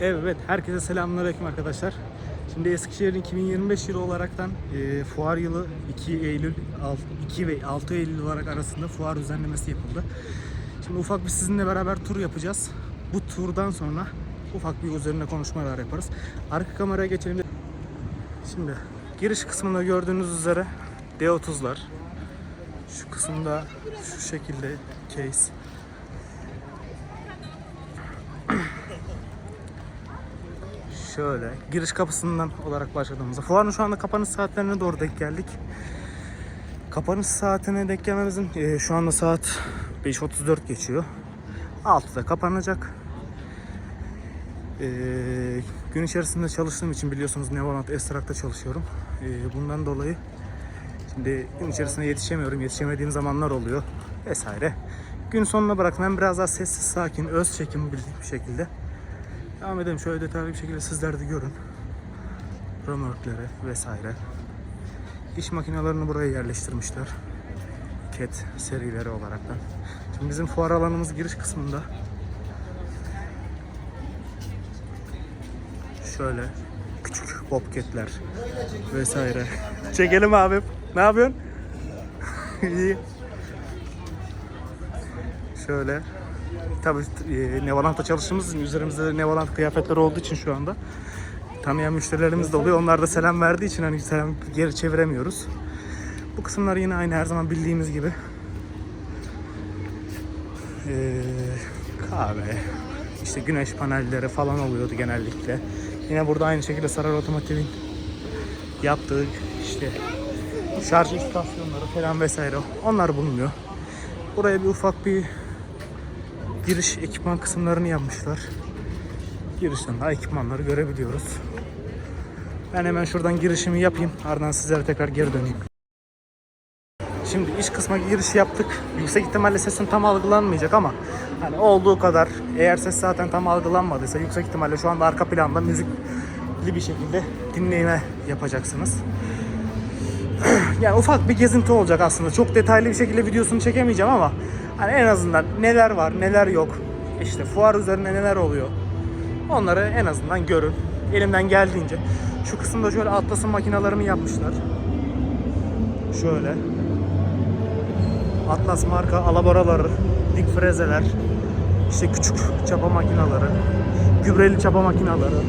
Evet, herkese selamünaleyküm arkadaşlar. Şimdi Eskişehir'in 2025 yılı olaraktan e, fuar yılı 2 Eylül, 6, 2 ve 6 Eylül olarak arasında fuar düzenlemesi yapıldı. Şimdi ufak bir sizinle beraber tur yapacağız. Bu turdan sonra ufak bir üzerine konuşmalar yaparız. Arka kameraya geçelim. Şimdi giriş kısmında gördüğünüz üzere D30'lar. Şu kısımda şu şekilde case. Şöyle giriş kapısından olarak başladığımızda fuarın şu anda kapanış saatlerine doğru denk geldik. Kapanış saatine denk gelmemizin e, şu anda saat 5.34 geçiyor. 6'da kapanacak. E, gün içerisinde çalıştığım için biliyorsunuz Nevalant Estrak'ta çalışıyorum. E, bundan dolayı şimdi gün içerisinde yetişemiyorum. Yetişemediğim zamanlar oluyor vesaire. Gün sonuna bıraktım. Ben biraz daha sessiz, sakin, öz çekim bir şekilde Devam edelim şöyle detaylı bir şekilde sizler de görün. Römorkleri vesaire. İş makinelerini buraya yerleştirmişler. Cat serileri olaraktan. Şimdi bizim fuar alanımız giriş kısmında. Şöyle küçük bobcatler vesaire. Çekelim abi. Ne yapıyorsun? İyi. Şöyle Tabii e, Nevalant'ta çalıştığımız için üzerimizde Nevalant kıyafetleri olduğu için şu anda tanıyan müşterilerimiz de oluyor. Onlar da selam verdiği için hani selam geri çeviremiyoruz. Bu kısımlar yine aynı her zaman bildiğimiz gibi. Ee, kahve, işte güneş panelleri falan oluyordu genellikle. Yine burada aynı şekilde Sarar Otomotiv'in yaptığı işte şarj istasyonları falan vesaire onlar bulunuyor. Buraya bir ufak bir giriş ekipman kısımlarını yapmışlar. Girişten daha ekipmanları görebiliyoruz. Ben hemen şuradan girişimi yapayım. Ardından sizlere tekrar geri döneyim. Şimdi iç kısma giriş yaptık. Yüksek ihtimalle sesin tam algılanmayacak ama hani olduğu kadar eğer ses zaten tam algılanmadıysa yüksek ihtimalle şu anda arka planda müzikli bir şekilde dinleme yapacaksınız. yani ufak bir gezinti olacak aslında. Çok detaylı bir şekilde videosunu çekemeyeceğim ama hani en azından neler var, neler yok. İşte fuar üzerine neler oluyor. Onları en azından görün. Elimden geldiğince. Şu kısımda şöyle Atlas'ın makinalarını yapmışlar. Şöyle. Atlas marka alaboraları, dik frezeler, işte küçük çapa makinaları, gübreli çapa makinaları.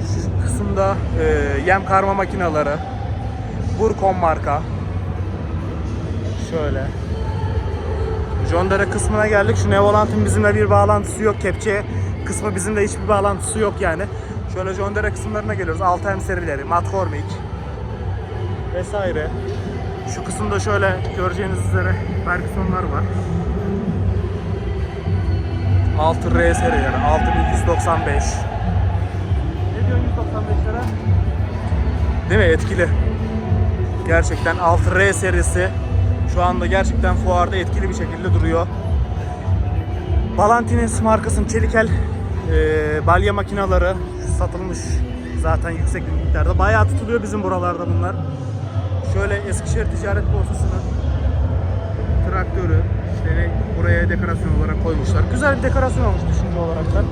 Şu kısımda e, yem karma makinaları, Burkon marka. Şöyle. John Deere kısmına geldik. Şu Nevolant'ın bizimle bir bağlantısı yok. Kepçe kısmı bizimle hiçbir bağlantısı yok yani. Şöyle John Deere kısımlarına geliyoruz. 6M serileri, Matformic vesaire. Şu kısımda şöyle göreceğiniz üzere Ferguson'lar var. 6R serileri, 6195. Ne diyorsun 195'lere? Değil mi? Etkili. Gerçekten 6R serisi şu anda gerçekten fuarda etkili bir şekilde duruyor. Balantines markasının çelikel e, balya makinaları satılmış zaten yüksek bir miktarda. Bayağı tutuluyor bizim buralarda bunlar. Şöyle Eskişehir Ticaret Borsası'nın traktörü işte buraya dekorasyon olarak koymuşlar. Güzel bir dekorasyon olmuş düşünce olaraktan.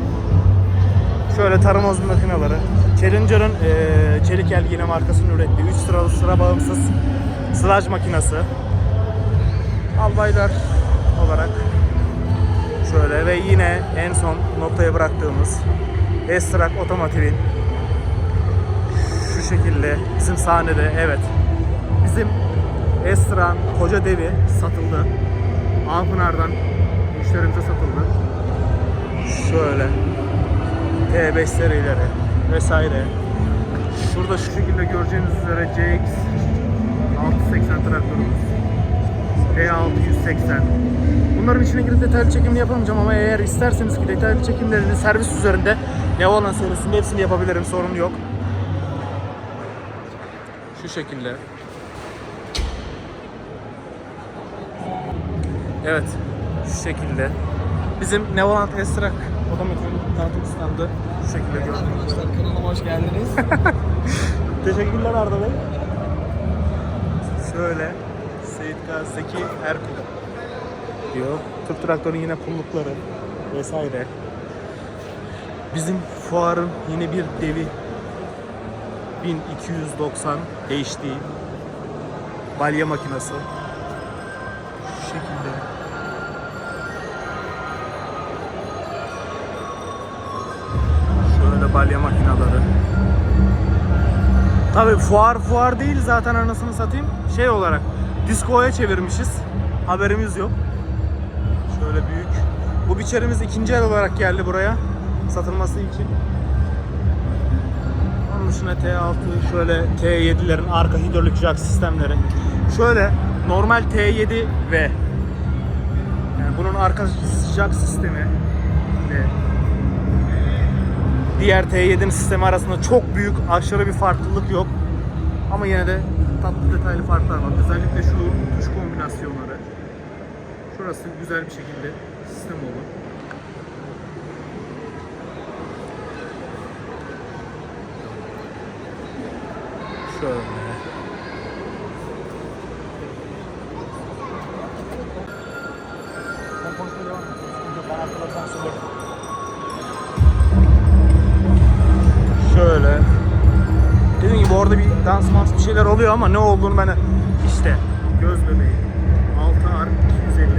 Şöyle tarım ozun makineleri. Challenger'ın e, Çelikel yine markasının ürettiği 3 sıralı sıra bağımsız sılaj makinesi. Albaylar olarak şöyle ve yine en son noktaya bıraktığımız Estrak Otomotiv'in şu şekilde bizim sahnede evet bizim Estrak'ın koca devi satıldı. Alpınar'dan müşterimize satıldı. Şöyle T5 serileri vesaire. Şurada şu şekilde göreceğiniz üzere CX 680 traktörümüz. T680. Bunların içine girip detaylı çekimini yapamayacağım ama eğer isterseniz ki detaylı çekimlerini servis üzerinde ne olan serisinde hepsini yapabilirim sorun yok. Şu şekilde. Evet. Şu şekilde. Bizim Nevolant Estrak otomotiv tanıtım standı şu şekilde gördüğünüz gibi. Kanalıma hoş geldiniz. Teşekkürler Arda Bey. Şöyle Gazi Zeki Erkul diyor. Türk traktörün yine pullukları vesaire. Bizim fuarın yine bir devi 1290 HD balya makinesi. Şu şekilde. Şöyle balya makineleri. Tabi fuar fuar değil zaten anasını satayım. Şey olarak diskoya çevirmişiz. Haberimiz yok. Şöyle büyük. Bu biçerimiz ikinci el olarak geldi buraya. Satılması için. Onun dışında T6 şöyle T7'lerin arka hidrolik jack sistemleri. Şöyle normal T7 ve yani bunun arka jack sistemi ve diğer T7'nin sistemi arasında çok büyük aşırı bir farklılık yok. Ama yine de tatlı detaylı farklar var. Özellikle şu tuş kombinasyonları. Şurası güzel bir şekilde sistem oldu. Şöyle. Oluyor ama ne olduğunu ben işte göz bebeği 6 R 250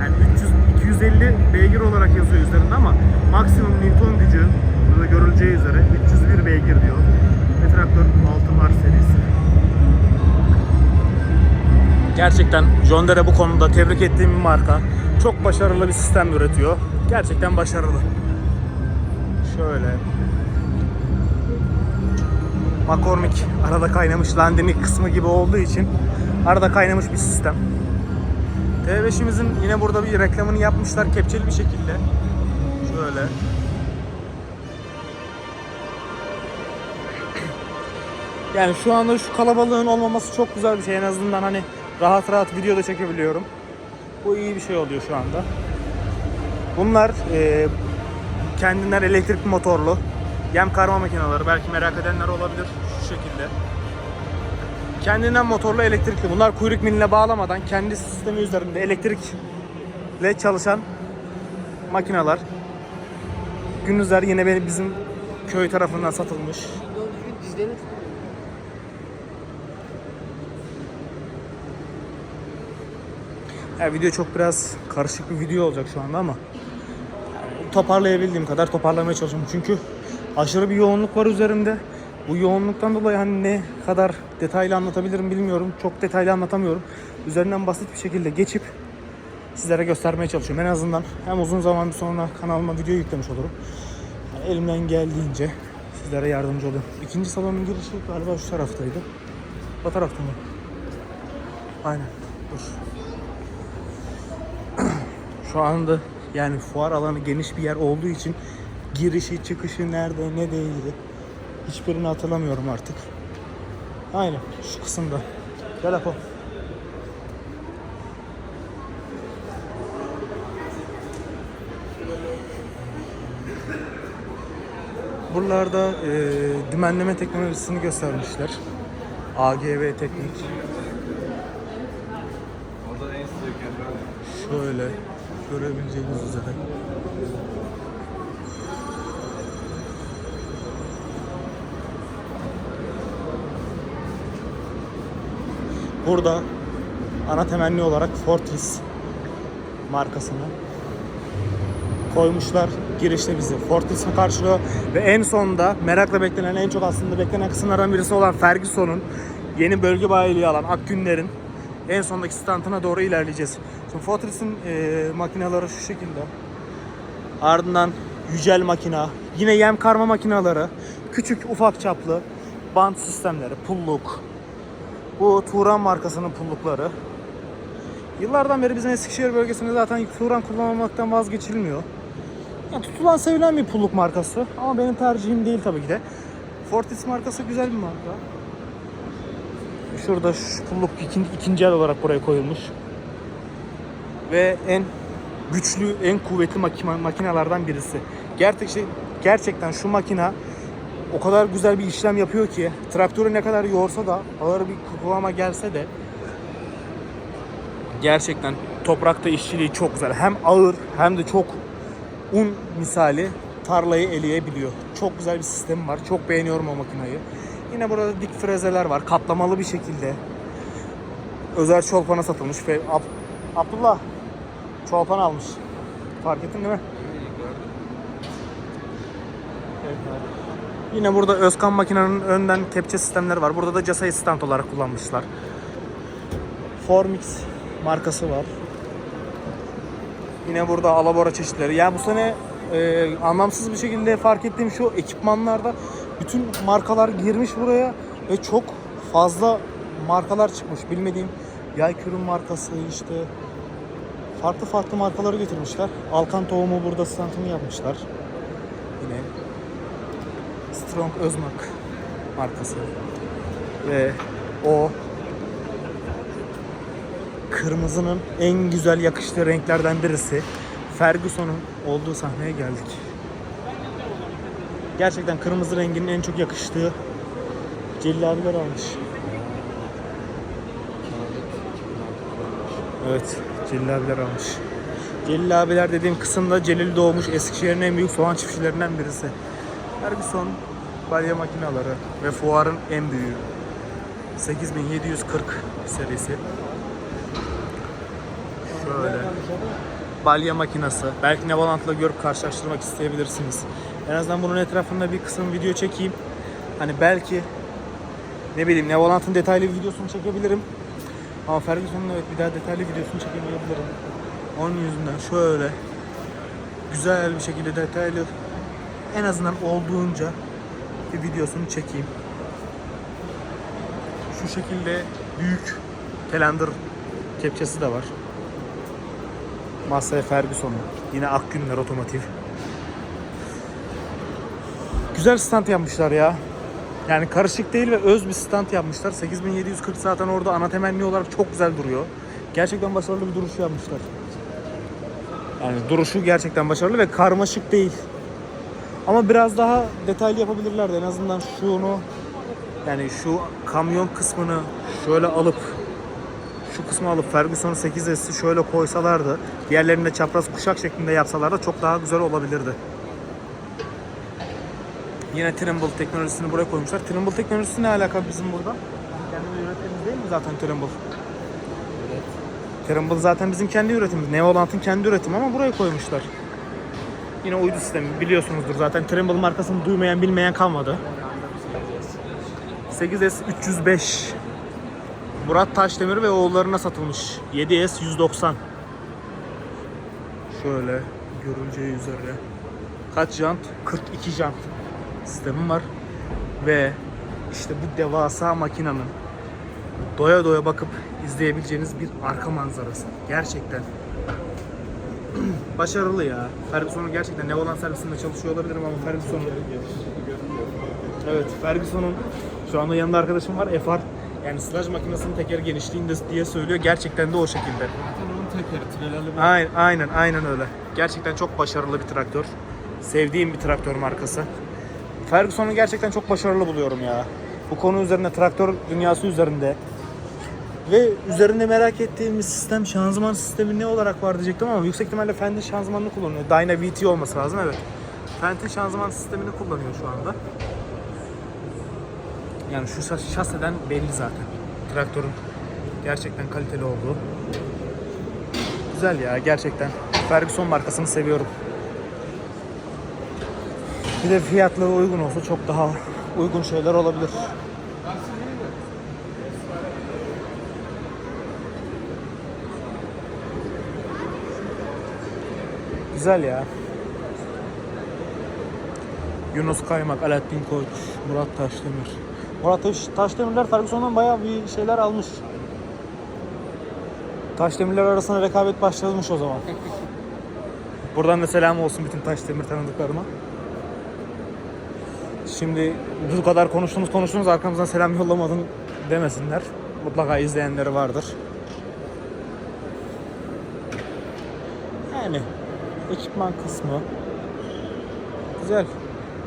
yani 300 250 beygir olarak yazıyor üzerinde ama maksimum Newton gücü burada görüleceği üzere 301 beygir diyor. Ve traktör 6 R serisi. Gerçekten John Deere bu konuda tebrik ettiğim bir marka. Çok başarılı bir sistem üretiyor. Gerçekten başarılı. Şöyle McCormick arada kaynamış Landini kısmı gibi olduğu için arada kaynamış bir sistem. T5'imizin yine burada bir reklamını yapmışlar kepçeli bir şekilde. Şöyle. Yani şu anda şu kalabalığın olmaması çok güzel bir şey. En azından hani rahat rahat video da çekebiliyorum. Bu iyi bir şey oluyor şu anda. Bunlar e, kendinden elektrikli motorlu yem karma makineleri belki merak edenler olabilir şu şekilde. Kendinden motorlu elektrikli. Bunlar kuyruk miline bağlamadan kendi sistemi üzerinde elektrikle çalışan makineler. Gündüzler yine benim bizim köy tarafından satılmış. Ya video çok biraz karışık bir video olacak şu anda ama toparlayabildiğim kadar toparlamaya çalışıyorum. Çünkü aşırı bir yoğunluk var üzerimde. Bu yoğunluktan dolayı hani ne kadar detaylı anlatabilirim bilmiyorum. Çok detaylı anlatamıyorum. Üzerinden basit bir şekilde geçip sizlere göstermeye çalışıyorum. En azından hem uzun zaman sonra kanalıma video yüklemiş olurum. Elimden geldiğince sizlere yardımcı oluyorum. İkinci salonun girişi galiba şu taraftaydı. O tarafta mı? Aynen. Dur. Şu anda yani fuar alanı geniş bir yer olduğu için girişi çıkışı nerede ne değildi hiçbirini hatırlamıyorum artık. Aynen şu kısımda. Gel Apo. Buralarda e, dümenleme teknolojisini göstermişler. AGV teknik. Şöyle görebileceğiniz üzere. Burada ana temenni olarak Fortis markasını koymuşlar. Girişte bizi Fortis karşılıyor ve en sonunda merakla beklenen en çok aslında beklenen kısımlardan birisi olan Ferguson'un yeni bölge bayiliği alan Akgünler'in en sondaki standına doğru ilerleyeceğiz. Şimdi Fortis'in e, makineleri şu şekilde. Ardından Yücel makina, yine yem karma makineleri, küçük ufak çaplı bant sistemleri, pulluk, bu Turan markasının pullukları. Yıllardan beri bizim Eskişehir bölgesinde zaten Turan kullanılmaktan vazgeçilmiyor. Yani tutulan sevilen bir pulluk markası ama benim tercihim değil tabii ki de. Fortis markası güzel bir marka. Şurada şu pulluk ikinci, ikinci el olarak buraya koyulmuş. Ve en güçlü, en kuvvetli makine, makinelerden birisi. Gerçekten, gerçekten şu makina o kadar güzel bir işlem yapıyor ki traktörü ne kadar yorsa da ağır bir kıvama gelse de gerçekten toprakta işçiliği çok güzel. Hem ağır hem de çok un misali tarlayı eleyebiliyor. Çok güzel bir sistemi var. Çok beğeniyorum o makinayı. Yine burada dik frezeler var. Katlamalı bir şekilde. Özel çolpana satılmış. Ve Ab- Abdullah çolpan almış. Fark ettin değil mi? Evet abi. Yine burada Özkan makinenin önden kepçe sistemleri var. Burada da Casa'yı stand olarak kullanmışlar. Formix markası var. Yine burada alabora çeşitleri. Yani bu sene e, anlamsız bir şekilde fark ettiğim şu ekipmanlarda bütün markalar girmiş buraya ve çok fazla markalar çıkmış. Bilmediğim yay kürün markası işte farklı farklı markaları getirmişler. Alkan tohumu burada standını yapmışlar. Yine Strong Özmak markası. Ve o kırmızının en güzel yakıştığı renklerden birisi. Ferguson'un olduğu sahneye geldik. Gerçekten kırmızı renginin en çok yakıştığı Celil abiler almış. Evet, Celil abiler almış. Celil dediğim kısımda Celil doğmuş Eskişehir'in en büyük soğan çiftçilerinden birisi. Ferguson balya makineleri ve fuarın en büyüğü. 8740 serisi. Şöyle. Balya makinesi. Belki Nevalant'la görüp karşılaştırmak isteyebilirsiniz. En azından bunun etrafında bir kısım video çekeyim. Hani belki ne bileyim Nevalant'ın detaylı bir videosunu çekebilirim. Ama Ferguson'un evet bir daha detaylı videosunu çekemeyebilirim. Onun yüzünden şöyle güzel bir şekilde detaylı en azından olduğunca bir videosunu çekeyim. Şu şekilde büyük Telander kepçesi de var. Masaya Ferguson'un. Yine Akgünler otomotiv. Güzel stand yapmışlar ya. Yani karışık değil ve öz bir stand yapmışlar. 8740 zaten orada ana temenni olarak çok güzel duruyor. Gerçekten başarılı bir duruş yapmışlar. Yani duruşu gerçekten başarılı ve karmaşık değil. Ama biraz daha detaylı yapabilirlerdi. En azından şunu yani şu kamyon kısmını şöyle alıp şu kısmı alıp Ferguson'un 8S'i şöyle koysalardı, diğerlerini de çapraz kuşak şeklinde yapsalardı çok daha güzel olabilirdi. Yine Trimble teknolojisini buraya koymuşlar. Trimble teknolojisi ne alaka bizim burada? Kendi üretimimiz değil mi zaten Trimble? Trimble zaten bizim kendi üretimimiz. Neolant'ın kendi üretimi ama buraya koymuşlar. Yine uydu sistemi biliyorsunuzdur zaten. Trimble markasını duymayan bilmeyen kalmadı. 8S 305 Murat Taşdemir ve oğullarına satılmış. 7S 190 Şöyle görüleceği üzere kaç jant? 42 jant sistemim var. Ve işte bu devasa makinenin doya doya bakıp izleyebileceğiniz bir arka manzarası. Gerçekten başarılı ya. Ferguson'un gerçekten Nevolan servisinde çalışıyor olabilirim ama Ferguson'un Evet, Ferguson'un şu anda yanında arkadaşım var. FR yani sılaj makinesinin teker genişliğinde diye söylüyor. Gerçekten de o şekilde. Tekeri, Aynen, aynen, aynen öyle. Gerçekten çok başarılı bir traktör. Sevdiğim bir traktör markası. Ferguson'u gerçekten çok başarılı buluyorum ya. Bu konu üzerine, traktör dünyası üzerinde. Ve üzerinde merak ettiğim bir sistem, şanzıman sistemi ne olarak var diyecektim ama yüksek ihtimalle Fend'in şanzımanını kullanıyor. Dyna VT olması lazım, evet. Fend'in şanzıman sistemini kullanıyor şu anda. Yani şu şas- şaseden belli zaten. Traktörün gerçekten kaliteli olduğu. Güzel ya gerçekten. Ferguson markasını seviyorum. Bir de fiyatları uygun olsa çok daha uygun şeyler olabilir. Güzel ya. Yunus Kaymak, Alaaddin Koç, Murat Taşdemir. Murat Taş, Taşdemirler Ferguson'dan bayağı bir şeyler almış. Taşdemirler arasında rekabet başlamış o zaman. Buradan da selam olsun bütün Taşdemir tanıdıklarıma. Şimdi bu kadar konuştunuz konuştunuz arkamızdan selam yollamadın demesinler. Mutlaka izleyenleri vardır. Yani ekipman kısmı güzel.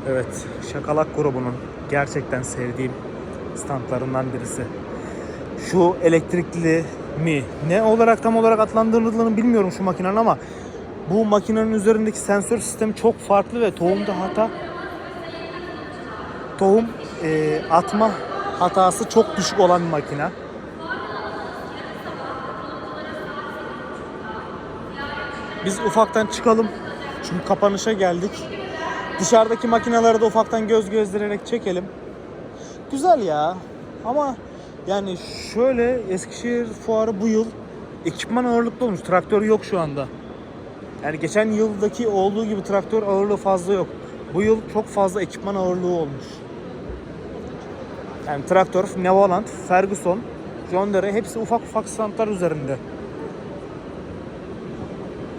Evet, Şakalak grubunun gerçekten sevdiğim standlarından birisi. Şu elektrikli mi? Ne olarak tam olarak adlandırıldığını bilmiyorum şu makinenin ama bu makinenin üzerindeki sensör sistemi çok farklı ve tohumda hata tohum e, atma hatası çok düşük olan bir makine. Biz ufaktan çıkalım. Çünkü kapanışa geldik. Dışarıdaki makineleri de ufaktan göz gezdirerek çekelim. Güzel ya. Ama yani şöyle Eskişehir fuarı bu yıl ekipman ağırlıklı olmuş. Traktör yok şu anda. Yani geçen yıldaki olduğu gibi traktör ağırlığı fazla yok. Bu yıl çok fazla ekipman ağırlığı olmuş. Yani traktör, Nevaland, Ferguson, John Deere hepsi ufak ufak standlar üzerinde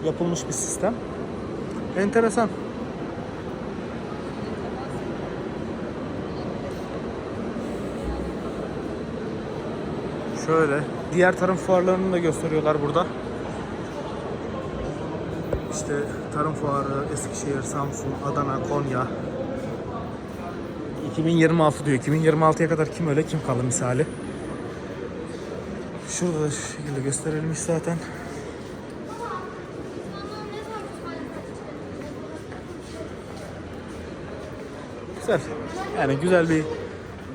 yapılmış bir sistem. Enteresan. Şöyle diğer tarım fuarlarını da gösteriyorlar burada. İşte tarım fuarı Eskişehir, Samsun, Adana, Konya. 2026 diyor. 2026'ya kadar kim öyle kim kalır misali. Şurada da şu şekilde gösterilmiş zaten. Güzel. Yani güzel bir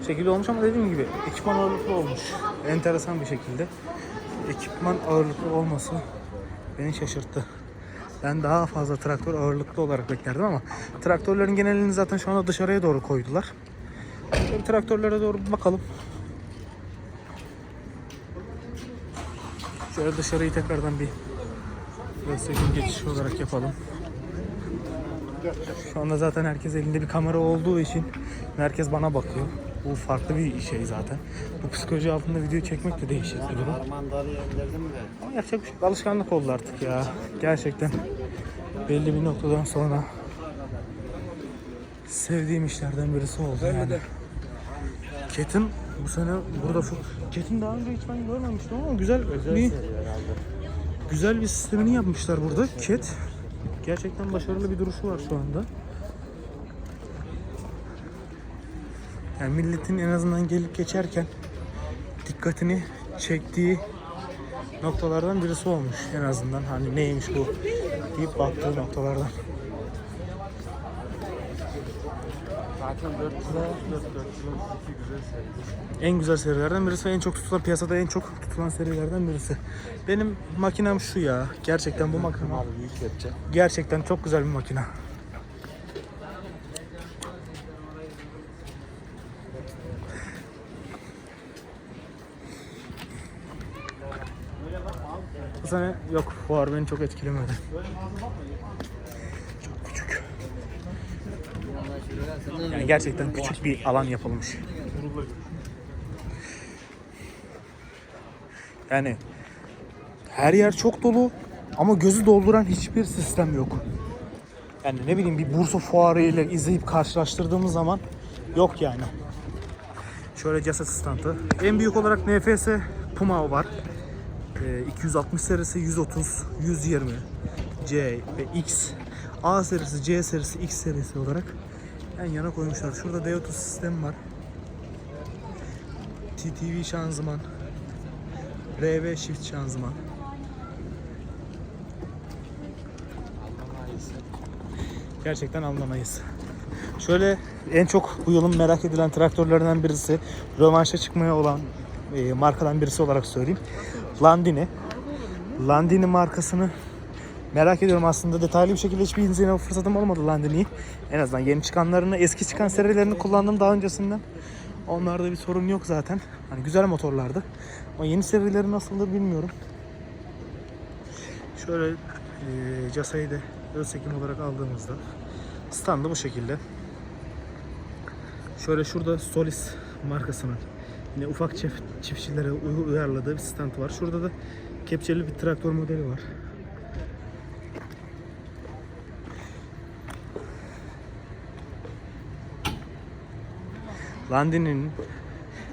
şekilde olmuş ama dediğim gibi ekipman ağırlıklı olmuş. Enteresan bir şekilde. Ekipman ağırlıklı olması beni şaşırttı. Ben daha fazla traktör ağırlıklı olarak beklerdim ama traktörlerin genelini zaten şu anda dışarıya doğru koydular. Şöyle traktörlere doğru bakalım. Şöyle dışarıyı tekrardan bir göstereyim geçiş olarak yapalım. Şu anda zaten herkes elinde bir kamera olduğu için herkes bana bakıyor. Bu farklı bir şey zaten. Bu psikoloji altında video çekmek de değişik bir durum. Ama yapacak bir şey. Alışkanlık oldu artık ya. Gerçekten belli bir noktadan sonra sevdiğim işlerden birisi oldu yani. Ketin bu sene burada fu- Ketin daha önce hiç ben görmemiştim ama güzel bir güzel bir sistemini yapmışlar burada. Ket gerçekten başarılı bir duruşu var şu anda. Yani milletin en azından gelip geçerken dikkatini çektiği noktalardan birisi olmuş en azından hani neymiş bu deyip baktığı noktalardan. Zaten 4 kilo, 4 4 kilo iki güzel seri. En güzel serilerden birisi ve en çok tutulan piyasada en çok tutulan serilerden birisi. Benim makinem şu ya. Gerçekten bu makine Abi büyük kepçe. gerçekten çok güzel bir makine. Bu sene yok fuar beni çok etkilemedi. Çok küçük. Yani gerçekten küçük bir alan yapılmış. Yani her yer çok dolu ama gözü dolduran hiçbir sistem yok. Yani ne bileyim bir Bursa fuarı ile izleyip karşılaştırdığımız zaman yok yani. Şöyle ceset standı. En büyük olarak NFS Puma var. Ee, 260 serisi 130, 120, C ve X. A serisi, C serisi, X serisi olarak yan yana koymuşlar. Şurada D30 sistemi var. TTV şanzıman. RV shift şanzıman. Gerçekten anlamayız. Şöyle en çok bu yılın merak edilen traktörlerden birisi, rövanşa çıkmaya olan e, markadan birisi olarak söyleyeyim. Landini. Landini markasını merak ediyorum aslında detaylı bir şekilde hiçbir inceleme fırsatım olmadı Landini'yi. En azından yeni çıkanlarını, eski çıkan serilerini kullandım daha öncesinden. Onlarda bir sorun yok zaten. Hani güzel motorlardı. Ama yeni serileri nasıldır bilmiyorum. Şöyle e, casayı da öz çekim olarak aldığımızda standı bu şekilde. Şöyle şurada Solis markasının yine ufak çift, çiftçilere uy- uyarladığı bir stand var. Şurada da kepçeli bir traktör modeli var. Landini'nin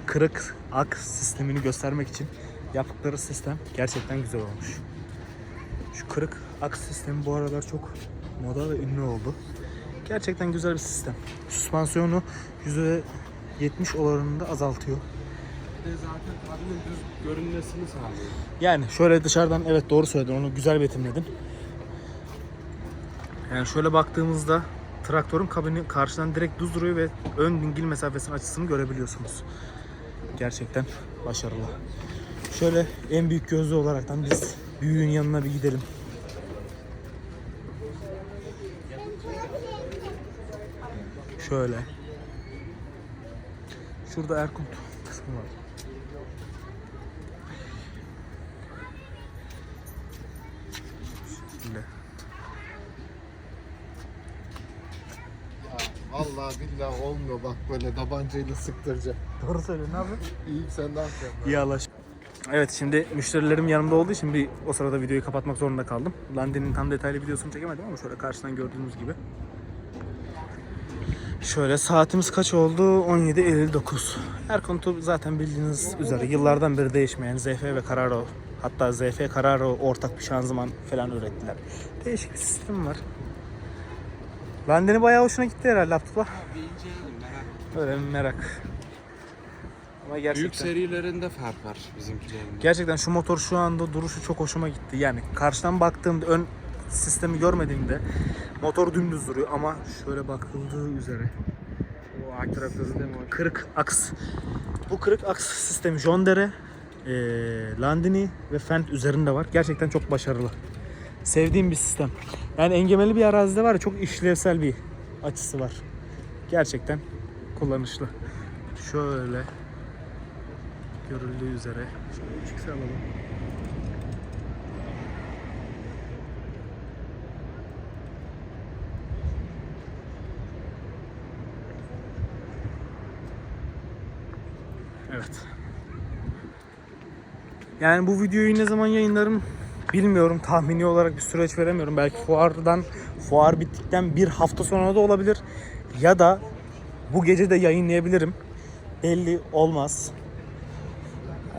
kırık ak sistemini göstermek için yaptıkları sistem gerçekten güzel olmuş. Şu kırık ak sistemi bu aralar çok moda ve ünlü oldu. Gerçekten güzel bir sistem. Süspansiyonu %70 oranında azaltıyor. Bir de zaten kabinin düz görünmesini sağlıyor. Yani şöyle dışarıdan evet doğru söyledin onu güzel betimledin. Yani şöyle baktığımızda traktörün kabini karşıdan direkt düz duruyor ve ön dingil mesafesinin açısını görebiliyorsunuz. Gerçekten başarılı. Şöyle en büyük gözlü olaraktan biz büyüğün yanına bir gidelim. Şöyle. Şurada Erkut kısmı var. Vallahi billahi olmuyor bak böyle tabancayla sıktıracak. Doğru söylüyorsun abi. İyi sen ne yapıyorsun? İyi Allah. Evet şimdi müşterilerim yanımda olduğu için bir o sırada videoyu kapatmak zorunda kaldım. Landinin tam detaylı videosunu çekemedim ama şöyle karşıdan gördüğünüz gibi. Şöyle saatimiz kaç oldu? 17.59. Erkontu zaten bildiğiniz üzere yıllardan beri değişmeyen ZF ve Carraro hatta ZF Carraro ortak bir şanzıman falan ürettiler. Değişik bir sistem var. Landini bayağı hoşuna gitti herhalde Abdullah. Bir inceledim merak Öyle bir merak. Ama gerçekten... Büyük serilerinde fark var bizimkilerinde. Gerçekten şu motor şu anda duruşu çok hoşuma gitti. Yani karşıdan baktığımda ön sistemi görmediğimde motor dümdüz duruyor ama şöyle bakıldığı üzere O traktörü kırık aks. Bu kırık aks sistemi John Deere, eee, Landini ve Fendt üzerinde var. Gerçekten çok başarılı. Sevdiğim bir sistem. Yani engemeli bir arazide var çok işlevsel bir açısı var. Gerçekten kullanışlı. Şöyle görüldüğü üzere. Şöyle çıksa alalım. Evet. Yani bu videoyu ne zaman yayınlarım bilmiyorum. Tahmini olarak bir süreç veremiyorum. Belki fuardan, fuar bittikten bir hafta sonra da olabilir. Ya da bu gece de yayınlayabilirim. Belli olmaz.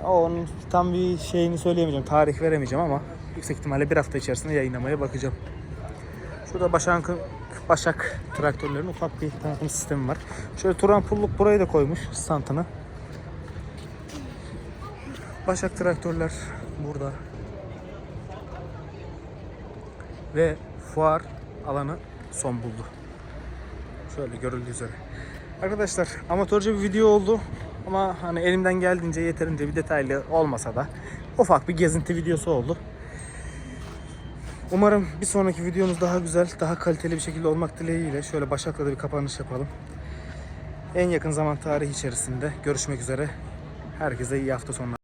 Onun tam bir şeyini söyleyemeyeceğim. Tarih veremeyeceğim ama yüksek ihtimalle bir hafta içerisinde yayınlamaya bakacağım. Şurada Başak, Başak traktörlerin ufak bir tanıtım sistemi var. Şöyle Turan pulluk burayı da koymuş stantını. Başak traktörler burada. Ve fuar alanı son buldu. Şöyle görüldüğü üzere. Arkadaşlar amatörce bir video oldu. Ama hani elimden geldiğince yeterince bir detaylı olmasa da ufak bir gezinti videosu oldu. Umarım bir sonraki videomuz daha güzel, daha kaliteli bir şekilde olmak dileğiyle şöyle Başak'la da bir kapanış yapalım. En yakın zaman tarihi içerisinde görüşmek üzere. Herkese iyi hafta sonları.